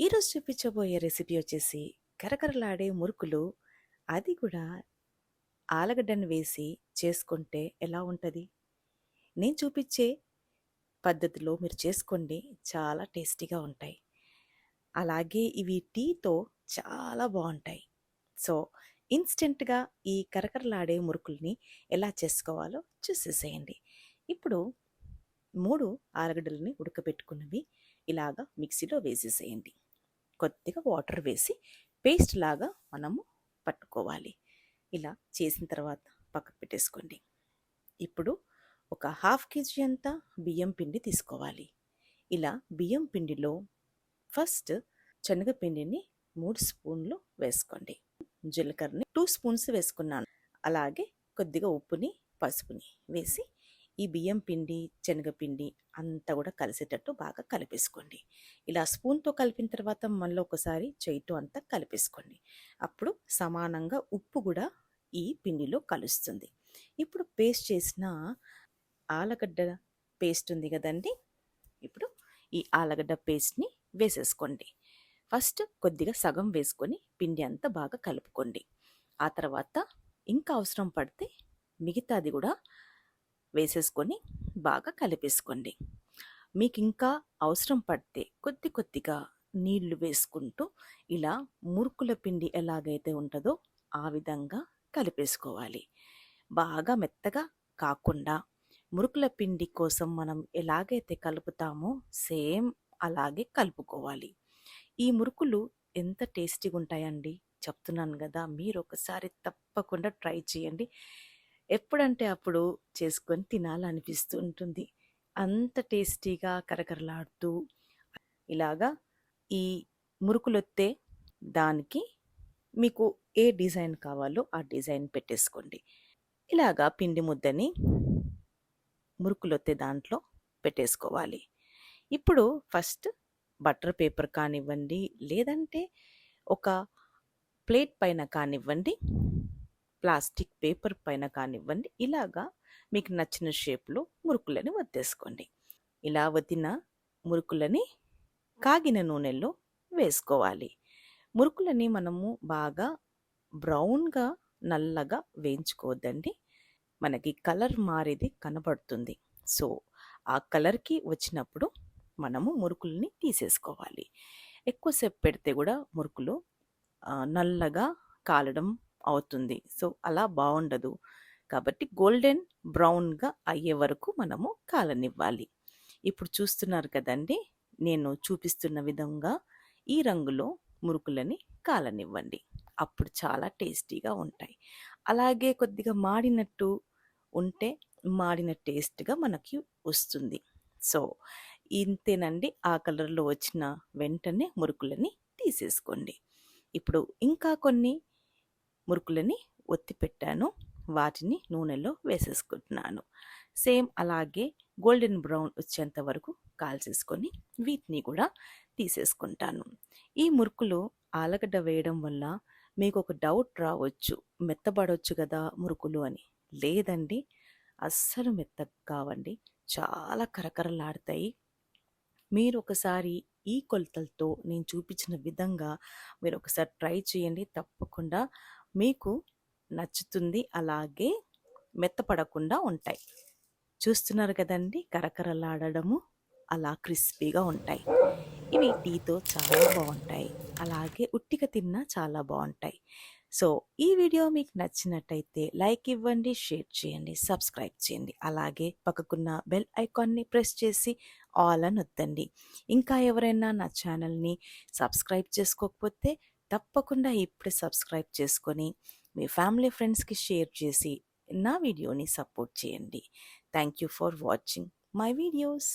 ఈరోజు చూపించబోయే రెసిపీ వచ్చేసి కరకరలాడే మురుకులు. అది కూడా ఆలగడ్డను వేసి చేసుకుంటే ఎలా ఉంటుంది? నేను చూపించే పద్ధతిలో మీరు చేసుకోండి. చాలా టేస్టీగా ఉంటాయి. అలాగే ఇవి టీతో చాలా బాగుంటాయి. సో ఇన్స్టెంట్గా ఈ కరకరలాడే మురుకుల్ని ఎలా చేసుకోవాలో చూసేసేయండి. ఇప్పుడు మూడు ఆలుగడ్డలని ఉడకబెట్టుకున్నవి ఇలాగా మిక్సీలో వేసేసేయండి. కొద్దిగా వాటర్ వేసి పేస్ట్ లాగా మనము పట్టుకోవాలి. ఇలా చేసిన తర్వాత పక్కకు పెట్టేసుకోండి. ఇప్పుడు ఒక హాఫ్ కేజీ అంతా బియ్యం పిండి తీసుకోవాలి. ఇలా బియ్యం పిండిలో ఫస్ట్ శనగపిండిని మూడు స్పూన్లు వేసుకోండి. జీలకర్రని టూ స్పూన్స్ వేసుకున్నాను. అలాగే కొద్దిగా ఉప్పుని పసుపుని వేసి ఈ బియ్యం పిండి శనగపిండి అంతా కూడా కలిసేటట్టు బాగా కలిపేసుకోండి. ఇలా స్పూన్తో కలిపిన తర్వాత మళ్ళీ ఒకసారి చేయితో అంతా కలిపేసుకోండి. అప్పుడు సమానంగా ఉప్పు కూడా ఈ పిండిలో కలుస్తుంది. ఇప్పుడు పేస్ట్ చేసిన ఆలగడ్డ పేస్ట్ ఉంది కదండి? ఇప్పుడు ఈ ఆలగడ్డ పేస్ట్ని వేసేసుకోండి. ఫస్ట్ కొద్దిగా సగం వేసుకొని పిండి అంతా బాగా కలుపుకోండి. ఆ తర్వాత ఇంకా అవసరం పడితే మిగతాది కూడా వేసేసుకొని బాగా కలిపేసుకోండి. మీకు ఇంకా అవసరం పడితే కొద్ది కొద్దిగా నీళ్ళు వేసుకుంటూ ఇలా మురుకుల పిండి ఎలాగైతే ఉంటుందో ఆ విధంగా కలిపేసుకోవాలి. బాగా మెత్తగా కాకుండా మురుకుల పిండి కోసం మనం ఎలాగైతే కలుపుతామో సేమ్ అలాగే కలుపుకోవాలి. ఈ మురుకులు ఎంత టేస్టీగా ఉంటాయండి చెప్తున్నాను కదా మీరు ఒకసారి తప్పకుండా ట్రై చేయండి. ఎప్పుడంటే అప్పుడు చేసుకొని తినాలనిపిస్తూ ఉంటుంది. అంత టేస్టీగా కరకరలాడుతూ ఇలాగా ఈ మురుకులొత్తే దానికి మీకు ఏ డిజైన్ కావాలో ఆ డిజైన్ పెట్టేసుకోండి. ఇలాగా పిండి ముద్దని మురుకులొత్తే దాంట్లో పెట్టేసుకోవాలి. ఇప్పుడు ఫస్ట్ బటర్ పేపర్ కానివ్వండి లేదంటే ఒక ప్లేట్ పైన కానివ్వండి ప్లాస్టిక్ పేపర్ పైన కానివ్వండి ఇలాగా మీకు నచ్చిన షేప్లో మురుకులని వత్తేసుకోండి ఇలా వదిన మురుకులని కాగిన నూనెలో వేసుకోవాలి. మురుకులని మనము బాగా బ్రౌన్గా నల్లగా వేయించుకోవద్దండి. మనకి కలర్ మారేది కనబడుతుంది. సో ఆ కలర్కి వచ్చినప్పుడు మనము మురుకులని తీసేసుకోవాలి. ఎక్కువసేపు పెడితే కూడా మురుకులు నల్లగా కాలడం అవుతుంది. సో అలా బాగుండదు కాబట్టి గోల్డెన్ బ్రౌన్గా అయ్యే వరకు మనము కాలనివ్వాలి. ఇప్పుడు చూస్తున్నారు కదండి నేను చూపిస్తున్న విధంగా ఈ రంగులో మురుకులని కాలనివ్వండి. అప్పుడు చాలా టేస్టీగా ఉంటాయి. అలాగే కొద్దిగా మాడినట్టు ఉంటే మాడిన టేస్ట్గా మనకి వస్తుంది. సో ఇంతేనండి ఆ కలర్లో వచ్చిన వెంటనే మురుకులని తీసేసుకోండి. ఇప్పుడు ఇంకా కొన్ని మురుకులని ఒత్తి పెట్టాను. వాటిని నూనెలో వేసేసుకుంటున్నాను. సేమ్ అలాగే గోల్డెన్ బ్రౌన్ వచ్చేంత వరకు కాల్చేసుకొని వీటిని కూడా తీసేసుకుంటాను. ఈ మురుకులు ఆలగడ్డ వేయడం వల్ల మీకు ఒక డౌట్ రావచ్చు. మెత్తబడవచ్చు కదా మురుకులు అని. లేదండి. అస్సలు మెత్తగా కావండి. చాలా కరకరలాడతాయి. మీరు ఒకసారి ఈ కొలతలతో నేను చూపించిన విధంగా మీరు ఒకసారి ట్రై చేయండి. తప్పకుండా మీకు నచ్చుతుంది అలాగే మెత్తపడకుండా ఉంటాయి. చూస్తున్నారు కదండి? కరకరలాడడము అలా క్రిస్పీగా ఉంటాయి. ఇవి టీతో చాలా బాగుంటాయి. అలాగే ఉట్టిక తిన్నా చాలా బాగుంటాయి. సో ఈ వీడియో మీకు నచ్చినట్టయితే లైక్ ఇవ్వండి షేర్ చేయండి సబ్స్క్రైబ్ చేయండి. అలాగే పక్కకున్న బెల్ ఐకాన్ని ప్రెస్ చేసి ఆల్ అని వద్దండి. ఇంకా ఎవరైనా నా ఛానల్ని సబ్స్క్రైబ్ చేసుకోకపోతే తప్పకుండా ఇప్పుడే సబ్స్క్రైబ్ చేసుకొని మీ ఫ్యామిలీ ఫ్రెండ్స్కి షేర్ చేసి నా వీడియోని సపోర్ట్ చేయండి. Thank you for watching my videos.